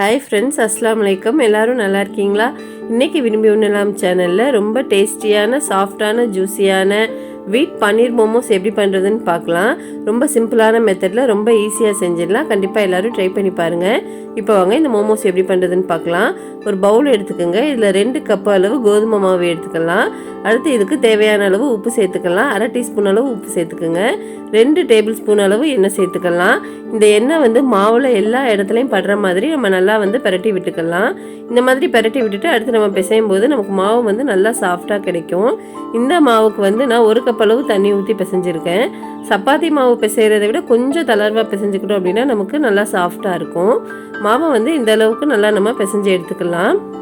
Hi friends அஸ்லாம் வலைக்கம் எல்லோரும் நல்லா இருக்கீங்களா? இன்றைக்கி விரும்பி உண்ணலாம் சேனலில் ரொம்ப டேஸ்டியான சாஃப்டான ஜூஸியான வீட் பன்னீர் மோமோஸ் எப்படி பண்ணுறதுன்னு பார்க்கலாம். ரொம்ப சிம்பிளான மெத்தடில் ரொம்ப ஈஸியாக செஞ்சிடலாம். கண்டிப்பாக எல்லோரும் ட்ரை பண்ணி பாருங்கள் இப்போ வாங்க இந்த மோமோஸ் எப்படி பண்ணுறதுன்னு பார்க்கலாம். ஒரு பவுல் எடுத்துக்கோங்க. இதில் ரெண்டு கப் அளவு கோதுமை மாவு எடுத்துக்கலாம். அடுத்து இதுக்கு தேவையான அளவு உப்பு சேர்த்துக்கலாம். அரை டீஸ்பூன் அளவு உப்பு சேர்த்துக்கோங்க. ரெண்டு டேபிள் ஸ்பூன் அளவு எண்ணெய் சேர்த்துக்கலாம். இந்த எண்ணெய் வந்து மாவில் எல்லா இடத்துலையும் படுற மாதிரி நம்ம நல்லா வந்து பிரட்டி விட்டுக்கலாம். இந்த மாதிரி பிரட்டி விட்டுட்டு அடுத்து நம்ம பிசையும் போது நமக்கு மாவு வந்து நல்லா சாஃப்டாக கிடைக்கும். இந்த மாவுக்கு வந்து நான் ஒரு கப் அளவு தண்ணி ஊற்றி பிசைஞ்சிருக்கேன். சப்பாத்தி மாவு பிசைகிறத விட கொஞ்சம் தளர்வாக பிசைஞ்சுக்கிட்டோம் அப்படின்னா நமக்கு நல்லா சாஃப்டாக இருக்கும். மாவை வந்து இந்த அளவுக்கு நல்லா நம்ம பிசைஞ்சு எடுத்துக்கலாம்.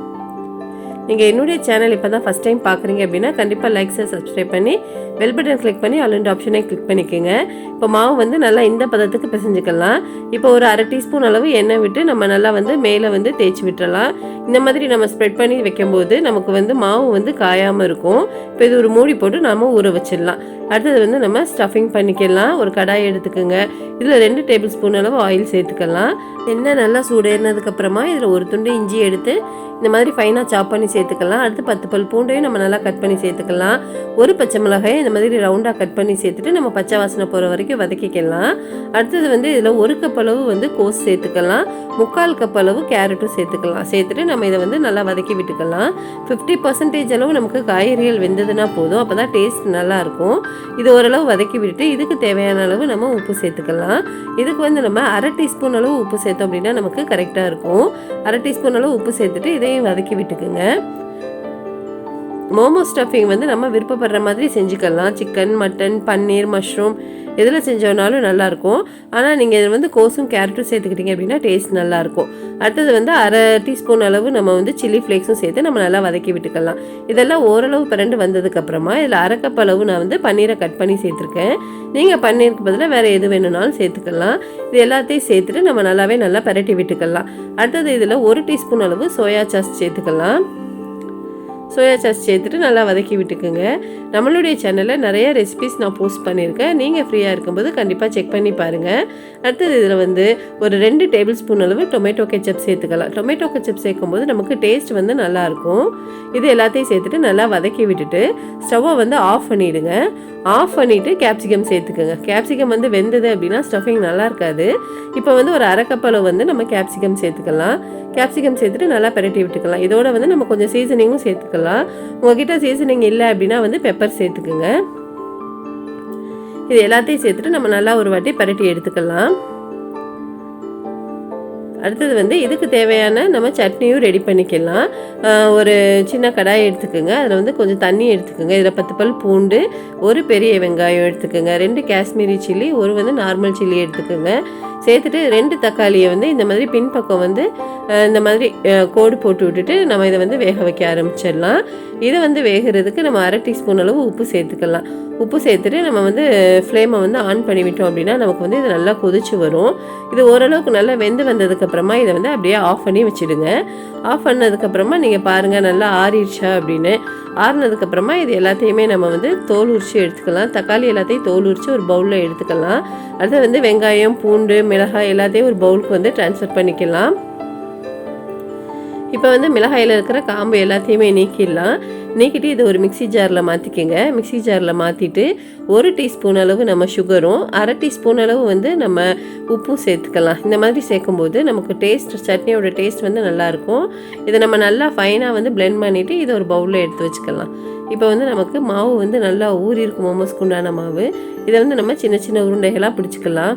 நீங்கள் என்னுடைய சேனல் இப்போ தான் ஃபஸ்ட் டைம் பார்க்குறீங்க அப்படின்னா கண்டிப்பாக லைக்ஸை சப்ஸ்கிரைப் பண்ணி பெல் பட்டன் கிளிக் பண்ணி அலுண்டு ஆப்ஷனை கிளிக் பண்ணிக்கோங்க. இப்போ மாவு வந்து நல்லா இந்த பதத்துக்கு பிசைஞ்சுக்கலாம். இப்போ ஒரு அரை டீஸ்பூன் அளவு எண்ணெய் விட்டு நம்ம நல்லா வந்து மேலே வந்து தேய்ச்சி விட்டுறலாம். இந்த மாதிரி நம்ம ஸ்ப்ரெட் பண்ணி வைக்கும்போது நமக்கு வந்து மாவு வந்து காயாமல் இருக்கும். இப்போ இது ஒரு மூடி போட்டு நாம் ஊற வச்சிடலாம். அடுத்தது வந்து நம்ம ஸ்டஃபிங் பண்ணிக்கலாம். ஒரு கடாய் எடுத்துக்கோங்க. இதில் ரெண்டு டேபிள் ஸ்பூன் அளவு ஆயில் சேர்த்துக்கலாம். எண்ணெய் நல்லா சூடேறினதுக்கப்புறமா இதில் ஒரு துண்டு இஞ்சி எடுத்து இந்த மாதிரி ஃபைனாக சாப் பண்ணி சேர்த்துக்கலாம். அடுத்து பத்து பல் பூண்டையும் நம்ம நல்லா கட் பண்ணி சேர்த்துக்கலாம். ஒரு பச்சை மிளகாயை இந்த மாதிரி ரவுண்டாக கட் பண்ணி சேர்த்துட்டு நம்ம பச்சை வாசனை போகிற வரைக்கும் வதக்கிக்கலாம். அடுத்தது வந்து இதில் ஒரு கப் அளவு வந்து கோஸ் சேர்த்துக்கலாம். முக்கால் கப் அளவு கேரட்டும் சேர்த்துக்கலாம். சேர்த்துட்டு நம்ம இதை வந்து நல்லா வதக்கி விட்டுக்கலாம். ஃபிஃப்டி பர்சன்டேஜ் அளவு நமக்கு காய்கறிகள் வெந்ததுன்னா போதும். அப்போ தான் டேஸ்ட் நல்லாயிருக்கும் இது ஓரளவு வதக்கி விட்டுட்டு இதுக்கு தேவையான அளவு நம்ம உப்பு சேர்த்துக்கலாம். இதுக்கு வந்து நம்ம அரை டீஸ்பூன் அளவு உப்பு சேர்த்தோம் அப்படின்னா நமக்கு கரெக்டாக இருக்கும். அரை டீஸ்பூன் அளவு உப்பு சேர்த்துட்டு இதையும் வதக்கி விட்டுக்குங்க. மோமோ ஸ்டஃபிங் வந்து நம்ம விருப்பப்படுற மாதிரி செஞ்சுக்கலாம். சிக்கன் மட்டன் பன்னீர் மஷ்ரூம் எதில் செஞ்சோனாலும் நல்லாயிருக்கும். ஆனால் நீங்கள் இதில் வந்து கோஸும் கேரட்டும் சேர்த்துக்கிட்டீங்க அப்படின்னா டேஸ்ட் நல்லாயிருக்கும். அடுத்தது வந்து அரை டீஸ்பூன் அளவு நம்ம வந்து சில்லி ஃப்ளேக்ஸும் சேர்த்து நம்ம நல்லா வதக்கி விட்டுக்கலாம். இதெல்லாம் ஓரளவு பிறண்டு வந்ததுக்கப்புறமா இதில் அரை கப் அளவு நான் வந்து பன்னீரை கட் பண்ணி சேர்த்துருக்கேன். நீங்கள் பன்னீருக்கு பதிலாக வேறு எது வேணும்னாலும் சேர்த்துக்கலாம். இது எல்லாத்தையும் சேர்த்துட்டு நம்ம நல்லாவே நல்லா பரட்டி விட்டுக்கலாம். அடுத்தது இதில் ஒரு டீஸ்பூன் அளவு சோயா சாஸ் சேர்த்துக்கலாம். சோயா சாஸ் சேர்த்துட்டு நல்லா வதக்கி விட்டுக்குங்க. நம்மளுடைய சேனலில் நிறைய ரெசிபிஸ் நான் போஸ்ட் பண்ணியிருக்கேன். நீங்கள் ஃப்ரீயாக இருக்கும்போது கண்டிப்பாக செக் பண்ணி பாருங்கள் அடுத்தது இதில் வந்து ஒரு ரெண்டு டேபிள் ஸ்பூன் அளவு டொமேட்டோ கெச்சப் சேர்த்துக்கலாம். டொமேட்டோ கெச்சப் சேர்க்கும்போது நமக்கு டேஸ்ட் வந்து நல்லாயிருக்கும் இது எல்லாத்தையும் சேர்த்துட்டு நல்லா வதக்கி விட்டுட்டு ஸ்டவ்வை வந்து ஆஃப் பண்ணிவிடுங்க ஆஃப் பண்ணிவிட்டு கேப்சிகம் சேர்த்துக்கோங்க. கேப்சிகம் வந்து வெந்தது அப்படின்னா ஸ்டஃபிங் நல்லா இருக்காது. இப்போ வந்து ஒரு அரைக்கப்பளவு வந்து நம்ம கேப்சிகம் சேர்த்துக்கலாம். கேப்சிகம் சேர்த்துட்டு நல்லா பரட்டி விட்டுக்கலாம். இதோட வந்து நம்ம கொஞ்சம் சீசனிங்கும் சேர்த்துக்கலாம். உங்ககிட்ட சீசனிங் இல்லை அப்படின்னா வந்து பெப்பர் சேர்த்துக்குங்க. இது எல்லாத்தையும் சேர்த்துட்டு நம்ம நல்லா ஒரு வாட்டி பரட்டி எடுத்துக்கலாம். அடுத்தது வந்து இதுக்கு தேவையான நம்ம சட்னியும் ரெடி பண்ணிக்கலாம். ஒரு சின்ன கடாய் எடுத்துக்கோங்க. அதில் வந்து கொஞ்சம் தண்ணி எடுத்துக்கோங்க. இதில் பத்து பல் பூண்டு ஒரு பெரிய வெங்காயம் எடுத்துக்கோங்க. ரெண்டு காஷ்மீரி சில்லி ஒரு வந்து நார்மல் சில்லி எடுத்துக்கோங்க. சேர்த்துட்டு ரெண்டு தக்காளியை வந்து இந்த மாதிரி பின்பக்கம் வந்து இந்த மாதிரி கோடு போட்டு விட்டுட்டு நம்ம இதை வந்து வேக வைக்க ஆரம்பிச்சிடலாம். இதை வந்து வேகிறதுக்கு நம்ம அரை டீஸ்பூன் அளவு உப்பு சேர்த்துக்கலாம். உப்பு சேர்த்துட்டு நம்ம வந்து ஃப்ளேமை வந்து ஆன் பண்ணிவிட்டோம் அப்படின்னா நமக்கு வந்து இது நல்லா கொதிச்சு வரும். இது ஓரளவுக்கு நல்லா வெந்து வந்ததுக்கப்புறமா இதை வந்து அப்படியே ஆஃப் பண்ணி வச்சுடுங்க. ஆஃப் பண்ணதுக்கப்புறமா நீங்கள் பாருங்கள் நல்லா ஆறிடுச்சா அப்படின்னு. ஆறுனதுக்கப்புறமா இது எல்லாத்தையுமே நம்ம வந்து தோல் உரிச்சு எடுத்துக்கலாம். தக்காளி எல்லாத்தையும் தோல் உரிச்சு ஒரு பவுலில் எடுத்துக்கலாம். அடுத்து வந்து வெங்காயம் பூண்டு மிளகாய் எல்லாத்தையும் ஒரு பவுலுக்கு வந்து ட்ரான்ஸ்ஃபர் பண்ணிக்கலாம். இப்போ வந்து மிளகாயில் இருக்கிற காம்பு எல்லாத்தையுமே நீக்கிடலாம். நீக்கிட்டு இது ஒரு மிக்சி ஜாரில் மாற்றிக்கோங்க மிக்சி ஜாரில் மாற்றிட்டு ஒரு டீஸ்பூன் அளவு நம்ம சுகரும் அரை டீஸ்பூன் அளவு வந்து நம்ம உப்பும் சேர்த்துக்கலாம். இந்த மாதிரி சேர்க்கும்போது நமக்கு டேஸ்ட் சட்னியோட டேஸ்ட் வந்து நல்லாயிருக்கும். இதை நம்ம நல்லா ஃபைனாக வந்து பிளெண்ட் பண்ணிவிட்டு இதை ஒரு பவுலில் எடுத்து வச்சுக்கலாம். இப்போ வந்து நமக்கு மாவு வந்து நல்லா ஊறி இருக்கும். மோமோஸ்க்கு உண்டான மாவு. இதை வந்து நம்ம சின்ன சின்ன உருண்டைகளாக பிடிச்சிக்கலாம்.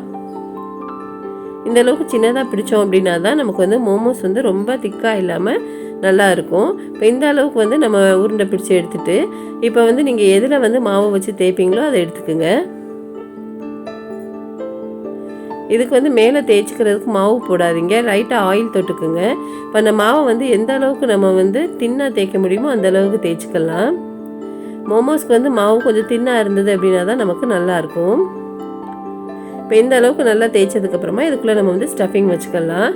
இந்த அளவுக்கு சின்னதாக பிடிச்சோம் அப்படின்னா தான் நமக்கு வந்து மோமோஸ் வந்து ரொம்ப திக்காக இல்லாமல் நல்லா இருக்கும். இப்போ இந்த அளவுக்கு வந்து நம்ம உருண்டை பிடிச்சி எடுத்துட்டு இப்போ வந்து நீங்கள் எதில் வந்து மாவு வச்சு தேய்ப்பீங்களோ அதை எடுத்துக்கோங்க. இதுக்கு வந்து மேலே தேய்ச்சிக்கிறதுக்கு மாவு போடாதீங்க. லைட்டாக ஆயில் தொட்டுக்குங்க. இப்போ அந்த மாவை வந்து எந்த அளவுக்கு நம்ம வந்து தின்னாக தேய்க்க முடியுமோ அந்த அளவுக்கு தேய்ச்சிக்கலாம். மோமோஸ்க்கு வந்து மாவு கொஞ்சம் தின்னாக இருந்தது அப்படின்னா தான் நமக்கு நல்லாயிருக்கும் இப்போ இந்த அளவுக்கு நல்லா தேய்ச்சதுக்கப்புறமா இதுக்குள்ளே நம்ம வந்து ஸ்டஃபிங் வச்சுக்கலாம்.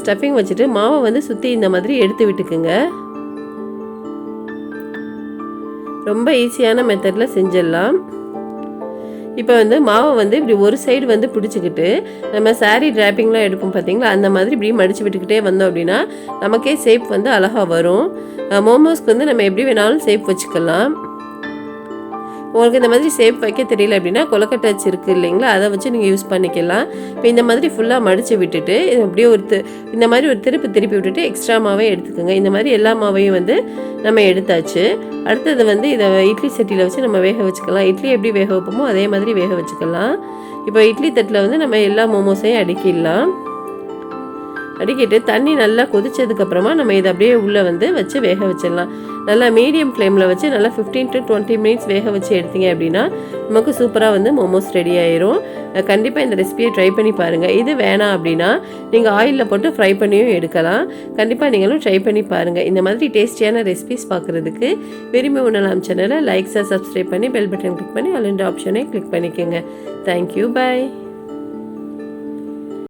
ஸ்டஃபிங் வச்சுட்டு மாவை வந்து சுற்றி இந்த மாதிரி எடுத்து விட்டுக்குங்க. ரொம்ப ஈஸியான மெத்தடில் செஞ்சிடலாம். இப்போ வந்து மாவை வந்து இப்படி ஒரு சைடு வந்து பிடிச்சிக்கிட்டு நம்ம சாரீ ட்ராப்பிங்லாம் எடுப்போம் பார்த்தீங்களா? அந்த மாதிரி இப்படி மடித்து விட்டுக்கிட்டே வந்தோம் அப்படின்னா நமக்கே ஷேப் வந்து அழகாக வரும். மோமோஸ்க்கு வந்து நம்ம எப்படி வேணாலும் ஷேப் வச்சுக்கலாம். உங்களுக்கு இந்த மாதிரி சேஃப் வைக்க தெரியல அப்படின்னா கொலக்கட்டை அச்சு இருக்குது இல்லைங்களா? அதை வச்சு நீங்கள் யூஸ் பண்ணிக்கலாம். இப்போ இந்த மாதிரி ஃபுல்லாக மடித்து விட்டுட்டு இது அப்படியே ஒரு இந்த மாதிரி ஒரு திருப்பி திருப்பி விட்டுட்டு எக்ஸ்ட்ரா மாவே எடுத்துக்கோங்க. இந்த மாதிரி எல்லா மாவையும் வந்து நம்ம எடுத்தாச்சு. அடுத்தது வந்து இதை இட்லி சட்டியில் வச்சு நம்ம வேக வச்சுக்கலாம். இட்லி எப்படி வேக வைப்போமோ அதே மாதிரி வேக வச்சுக்கலாம். இப்போ இட்லி தட்டில் வந்து நம்ம எல்லா மோமோஸையும் அடுக்கிடலாம். அடிக்கிட்டு தண்ணி நல்லா கொதிச்சதுக்கப்புறமா நம்ம இதை அப்படியே உள்ளே வந்து வச்சு வேக வச்சிடலாம். நல்லா மீடியம் ஃப்ளேமில் வச்சு நல்லா ஃபிஃப்டீன் டு டுவெண்ட்டி மினிட்ஸ் வேக வச்சு எடுத்தீங்க அப்படின்னா நமக்கு சூப்பராக வந்து மோமோஸ் ரெடி ஆயிரும். கண்டிப்பாக இந்த ரெசிபியை ட்ரை பண்ணி பாருங்கள் இது வேணாம் அப்படின்னா நீங்கள் ஆயிலில் போட்டு ஃப்ரை பண்ணியும் எடுக்கலாம். கண்டிப்பாக நீங்களும் ட்ரை பண்ணி பாருங்கள் இந்த மாதிரி டேஸ்டியான ரெசிபிஸ் பார்க்குறதுக்கு விரும்பி உணலாம் சேனலை லைக்ஸாக சப்ஸ்கிரைப் பண்ணி பெல் பட்டன் கிளிக் பண்ணி அலண்ட் ஆப்ஷனை கிளிக் பண்ணிக்கோங்க. Thank you bye